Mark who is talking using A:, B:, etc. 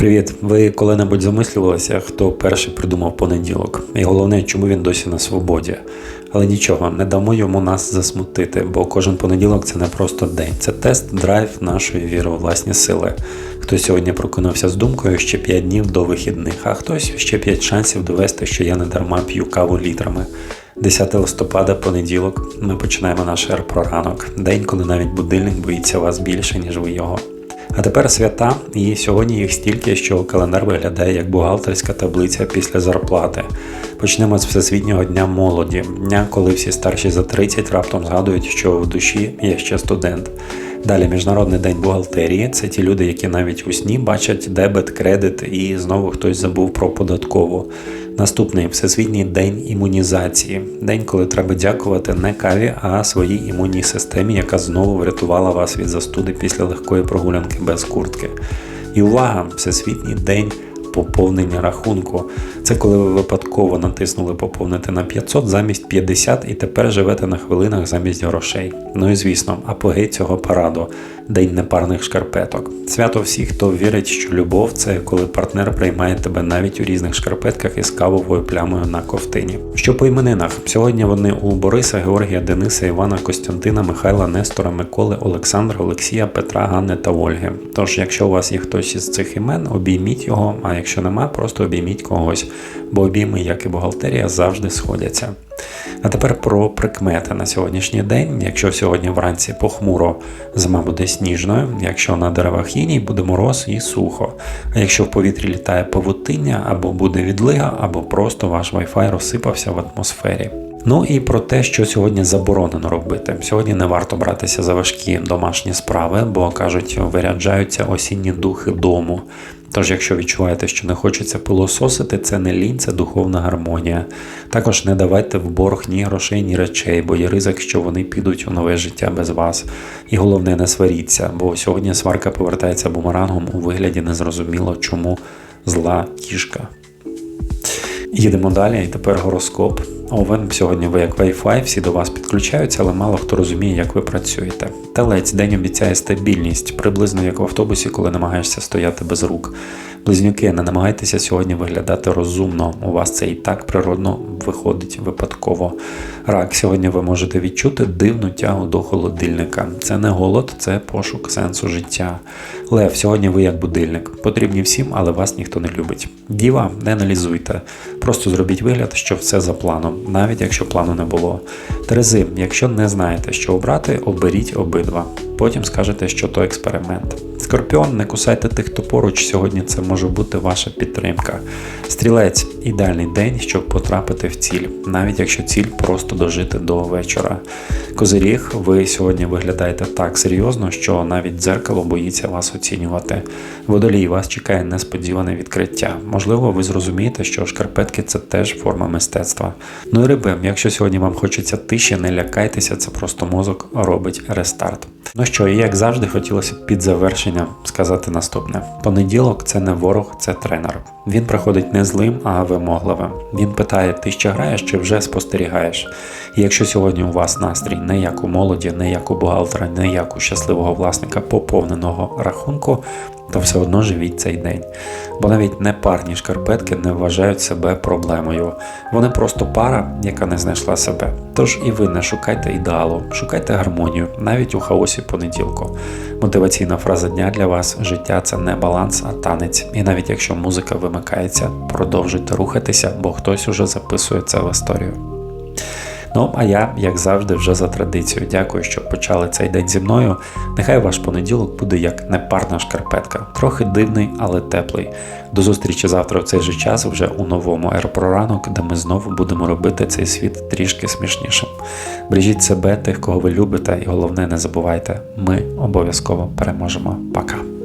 A: Привіт! Ви коли-небудь замислювалися, хто перший придумав понеділок? І головне, чому він досі на свободі? Але нічого, не дамо йому нас засмутити, бо кожен понеділок це не просто день, це тест драйв нашої віри у власні сили. Хтось сьогодні прокинувся з думкою ще 5 днів до вихідних, а хтось ще 5 шансів довести, що я не дарма п'ю каву літрами. 10 листопада, понеділок, ми починаємо наш ер ранок, день, коли навіть будильник боїться вас більше, ніж ви його. А тепер свята, і сьогодні їх стільки, що календар виглядає як бухгалтерська таблиця після зарплати. Почнемо з Всесвітнього дня молоді, дня, коли всі старші за 30 раптом згадують, що в душі є ще студент. Далі Міжнародний день бухгалтерії це ті люди, які навіть у сні бачать дебет, кредит і знову хтось забув про податкову. Наступний Всесвітній день імунізації, день, коли треба дякувати не каві, а своїй імунній системі, яка знову врятувала вас від застуди після легкої прогулянки без куртки. І увага! Всесвітній день поповнення рахунку. Це коли ви випадково натиснули поповнити на 500 замість 50 і тепер живете на хвилинах замість грошей. Ну і звісно, апогей цього параду день непарних шкарпеток. Свято всіх, хто вірить, що любов це коли партнер приймає тебе навіть у різних шкарпетках із кавовою плямою на ковтині. Що по іменинах? Сьогодні вони у Бориса, Георгія, Дениса, Івана, Костянтина, Михайла, Нестора, Миколи, Олександра, Олексія, Петра, Ганни та Ольги. Тож, якщо у вас є хтось із цих імен, обійміть його, а якщо нема, просто обійміть когось, бо обійми, як і бухгалтерія, завжди сходяться. А тепер про прикмети на сьогоднішній день. Якщо сьогодні вранці похмуро, зима буде сніжною, якщо на деревах іній буде мороз і сухо. А якщо в повітрі літає павутиння, або буде відлига, або просто ваш Wi-Fi розсипався в атмосфері. Ну і про те, що сьогодні заборонено робити. Сьогодні не варто братися за важкі домашні справи, бо кажуть, виряджаються осінні духи дому. Тож, якщо відчуваєте, що не хочеться пилососити, це не лінь, це духовна гармонія. Також не давайте в борг ні грошей, ні речей, бо є ризик, що вони підуть у нове життя без вас. І головне, не сваріться, бо сьогодні сварка повертається бумерангом у вигляді незрозуміло, чому зла кішка. Їдемо далі, і тепер гороскоп. Овен сьогодні ви як Wi-Fi, всі до вас підключаються, але мало хто розуміє, як ви працюєте. Телець день обіцяє стабільність, приблизно як в автобусі, коли намагаєшся стояти без рук. Близнюки, не намагайтеся сьогодні виглядати розумно. У вас це і так природно виходить випадково. Рак, сьогодні ви можете відчути дивну тягу до холодильника. Це не голод, це пошук сенсу життя. Лев, сьогодні ви як будильник. Потрібні всім, але вас ніхто не любить. Діва, не аналізуйте. Просто зробіть вигляд, що все за планом, навіть якщо плану не було. Терези, якщо не знаєте, що обрати, оберіть обидва. Потім скажете, що то експеримент. Скорпіон, не кусайте тих, хто поруч. Сьогодні це може бути ваша підтримка. Стрілець ідеальний день, щоб потрапити в ціль, навіть якщо ціль просто дожити до вечора. Козиріг, ви сьогодні виглядаєте так серйозно, що навіть дзеркало боїться вас оцінювати. Водолій, вас чекає несподіване відкриття. Можливо, ви зрозумієте, що шкарпетки це теж форма мистецтва. Ну і риби, якщо сьогодні вам хочеться тиші, не лякайтеся, це просто мозок робить рестарт. Ну що, і як завжди, хотілося б під завершення сказати наступне: понеділок це не ворог, це тренер. Він приходить не злим, а вимогливим. Він питає: ти ще граєш чи вже спостерігаєш? І якщо сьогодні у вас настрій не як у молоді, не як у бухгалтера, не як у щасливого власника поповненого рахунку, то все одно живіть цей день. Бо навіть непарні шкарпетки не вважають себе проблемою. Вони просто пара, яка не знайшла себе. Тож і ви не шукайте ідеалу, шукайте гармонію, навіть у хаосі понеділку. Мотиваційна фраза дня для вас життя це не баланс, а танець. І навіть якщо музика вимикається, продовжуйте рухатися, бо хтось уже записує це в історію. Ну, а я, як завжди, вже за традицією, дякую, що почали цей день зі мною. Нехай ваш понеділок буде як непарна шкарпетка, трохи дивний, але теплий. До зустрічі завтра в цей же час, вже у новому ранок, де ми знову будемо робити цей світ трішки смішнішим. Бережіть себе, тих, кого ви любите, і головне, не забувайте, ми обов'язково переможемо. Пока.